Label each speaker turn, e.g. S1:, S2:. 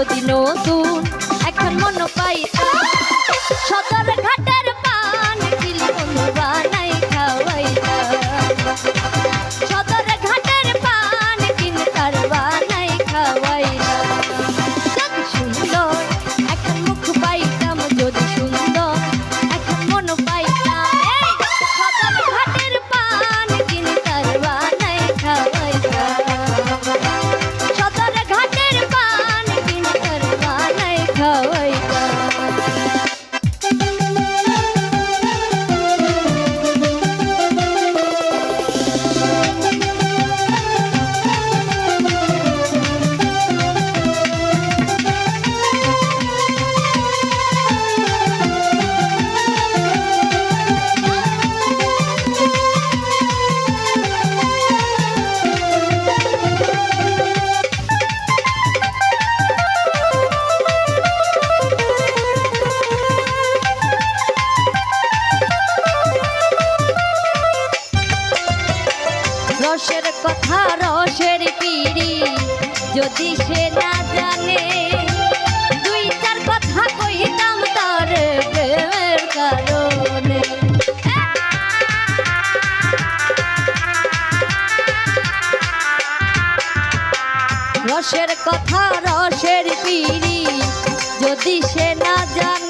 S1: যদি নতুন রসের কথা, রসের পিড়ি। যদি সে না জানে, দুই চার কথা কইতাম তার প্রেমের কারণে। রসের কথা, রসের পিড়ি। যদি সে না জানে